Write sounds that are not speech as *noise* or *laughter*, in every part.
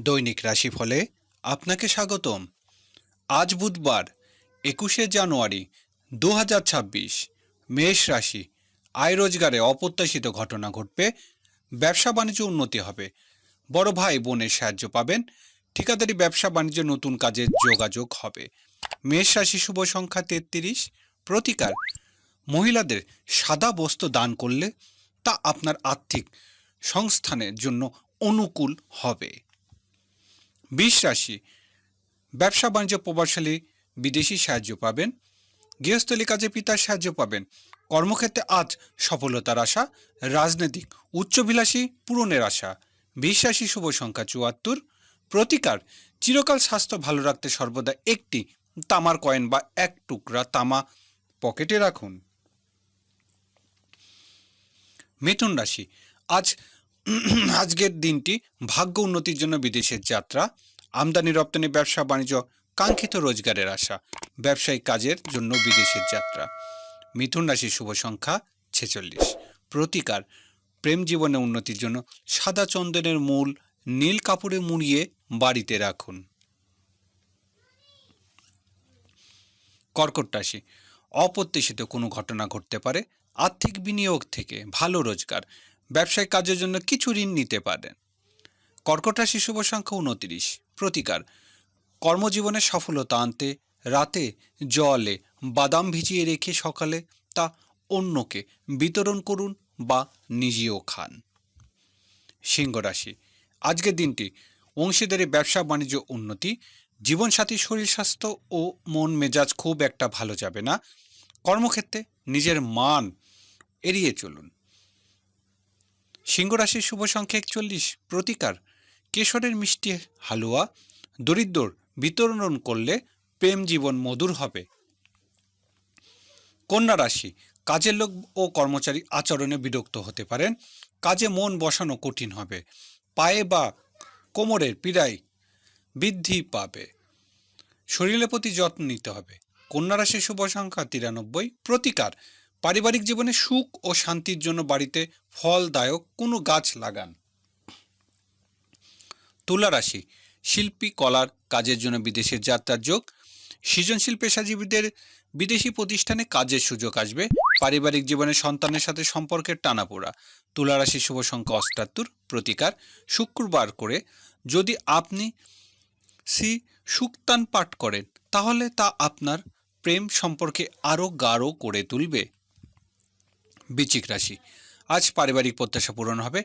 দৈনিক রাশিফলে আপনাকে স্বাগতম। আজ বুধবার, একুশে জানুয়ারি দু হাজার ছাব্বিশ, মেষ রাশি। আয় রোজগারে অপ্রত্যাশিত ঘটনা ঘটবে, ব্যবসা বাণিজ্য উন্নতি হবে। বড় ভাই বোনের সাহায্য পাবেন, ঠিকাদারি, ব্যবসা বাণিজ্য, নতুন কাজে যোগাযোগ হবে। মেষ রাশি শুভ সংখ্যা তেত্রিশ, প্রতিকার। মহিলাদের সাদা বস্ত্র দান করলে তা আপনার আর্থিক সংস্থানের জন্য অনুকূল হবে। বিষ রাশি। ব্যবসা বাণিজ্য প্রভাবশালী বিদেশি সাহায্য পাবেন, গৃহস্থলী কাজে পিতার সাহায্য পাবেন। কর্মক্ষেত্রে আজ সফলতার আশা, রাজনৈতিক উচ্চবিলাসী পূরণের আশা। রাশি শুভ সংখ্যা চুয়াত্তর। প্রতিকার, চিরকাল স্বাস্থ্য ভালো রাখতে সর্বদা একটি তামার কয়েন বা এক টুকরা তামা পকেটে রাখুন। মিথুন রাশি, আজ *clears throat* আজকের দিনটি ভাগ্য উন্নতির জন্য বিদেশের যাত্রা, আমদানি রপ্তানি ব্যবসা, বাণিজ্য, কাঙ্ক্ষিত রোজগারের আশা, ব্যবসায়িক কাজের জন্য বিদেশের যাত্রা। মিথুন রাশির শুভ সংখ্যা ছেচল্লিশ। প্রতিকার, প্রেম জীবনে উন্নতির জন্য সাদা চন্দনের মূল, নীল কাপড়ে মুড়িয়ে বাড়িতে রাখুন। কর্কট রাশি, অপ্রত্যাশিত কোনো ঘটনা ঘটতে পারে, আর্থিক বিনিয়োগ থেকে ভালো রোজগার ব্যবসায়িক কাজের জন্য কিছু ঋণ নিতে পারেন। কর্কট রাশি শুভ সংখ্যা উনতিরিশ। প্রতিকার, কর্মজীবনে সফলতা আনতে, রাতে জলে বাদাম ভিজিয়ে রেখে সকালে তা অন্যকে বিতরণ করুন বা নিজেও খান। সিংহ রাশি, আজকের দিনটি অংশীদারি, ব্যবসা, বাণিজ্য উন্নতি, জীবনসাথী, শরীর স্বাস্থ্য ও মন মেজাজ খুব একটা ভালো যাবে না। কর্মক্ষেত্রে নিজের মান এড়িয়ে চলুন। সিংহ রাশির শুভ সংখ্যা একচল্লিশ, প্রতিকার। কেশরের মিষ্টি হালুয়া দরিদ্র বিতরণ করলে প্রেম জীবন মধুর হবে। কন্যা রাশি, কাজের লোক ও কর্মচারী আচরণে বিরক্ত হতে পারেন। কাজে মন বসানো কঠিন হবে। পায়ে বা কোমরের পীড়ায় বৃদ্ধি পাবে। শরীরের প্রতি যত্ন নিতে হবে। কন্যা রাশির শুভ সংখ্যা তিরানব্বই, প্রতিকার। পারিবারিক জীবনে সুখ ও শান্তির জন্য বাড়িতে ফলদায়ক কোনো গাছ লাগান। তুলা রাশি, শিল্পী, কলার কাজের জন্য বিদেশের যাত্রার যোগ। সৃজনশীল পেশাজীবীদের বিদেশি প্রতিষ্ঠানে কাজের সুযোগ আসবে। পারিবারিক জীবনে সন্তানের সাথে সম্পর্কের টানাপোড়া। তুলা রাশি শুভ সংখ্যা অষ্টাত্তর, প্রতিকার শুক্রবার করে। যদি আপনি শ্রী সুক্তান পাঠ করেন, তাহলে তা আপনার প্রেম সম্পর্কে আরও গাঢ় করে তুলবে। বৃশ্চিক রাশি। আজ পারিবারিক প্রত্যাশা পূরণ হবে,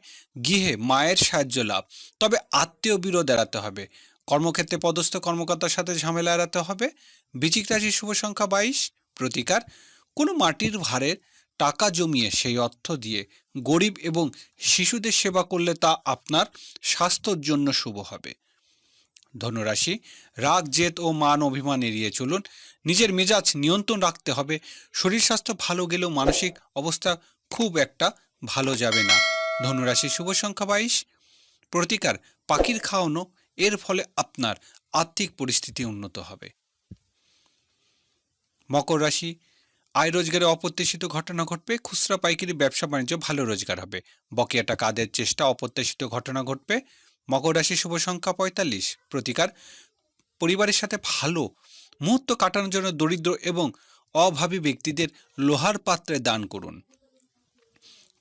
গৃহে মায়ের সাহায্য লাভ, তবে আত্মীয় বিরোধ এড়াতে হবে, কর্মক্ষেত্রে পদস্থ কর্মকর্তার সাথে ঝামেলা এড়াতে হবে বিচিক রাশির শুভ সংখ্যা বাইশ, প্রতিকার, কোনো মাটির ভারের টাকা জমিয়ে সেই অর্থ দিয়ে গরিব এবং শিশুদের সেবা করলে তা আপনার স্বাস্থ্যর জন্য শুভ হবে। ধনুরাশি, রাগ, জেদ ও মান অভিমান এড়িয়ে চলুন। নিজের মেজাজ নিয়ন্ত্রণ রাখতে হবে। শরীর স্বাস্থ্য ভালো গেলেও মানসিক অবস্থা খুব একটা ভালো যাবে না। ধনুরাশি শুভ সংখ্যা বাইশ। প্রতিকার, পাখির খাওয়ানো, এর ফলে আপনার আর্থিক পরিস্থিতি উন্নত হবে। মকর রাশি, আয় রোজগারে অপ্রত্যাশিত ঘটনা ঘটবে, খুচরা পাইকারি ব্যবসা বাণিজ্য ভালো রোজগার হবে। বকেয়া টাকা আদের চেষ্টা অপ্রত্যাশিত ঘটনা ঘটবে। মকর রাশি শুভ সংখ্যা পঁয়তাল্লিশ। প্রতিকার, পরিবারের সাথে ভালো মুহূর্ত কাটানোর জন্য দরিদ্র এবং অভাবী ব্যক্তিদের লোহার পাত্রে দান করুন।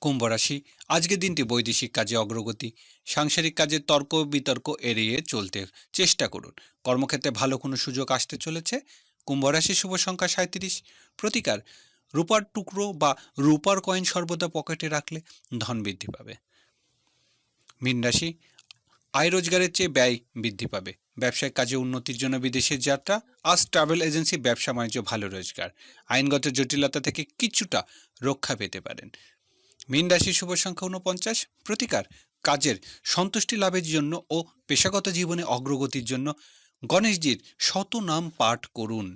কুম্ভ রাশি, আজকের দিনটি বৈদেশিক কাজে অগ্রগতি, সাংসারিক কাজে তর্ক বিতর্ক এড়িয়ে চলতে চেষ্টা করুন। কর্মক্ষেত্রে ভালো কোনো সুযোগ আসতে চলেছে। কুম্ভ রাশি শুভ সংখ্যা সাঁত্রিশ প্রতিকার, রূপার টুকরো বা রূপার কয়েন সর্বদা পকেটে রাখলে ধন বৃদ্ধি পাবে। মীন রাশি আয় রোজগারের চেয়ে ব্যয় বৃদ্ধি পাবে। ব্যবসায়িক কাজে উন্নতির জন্য বিদেশের যাত্রা, আজ ট্রাভেল এজেন্সি ব্যবসা বাণিজ্য ভালো রোজগার। আইনগত জটিলতা থেকে কিছুটা রক্ষা পেতে পারেন। মীন রাশি শুভ সংখ্যা উনপঞ্চাশ প্রতিকার, কাজের সন্তুষ্টি লাভের জন্য ও পেশাগত জীবনে অগ্রগতির জন্য গণেশজির শত নাম পাঠ করুন।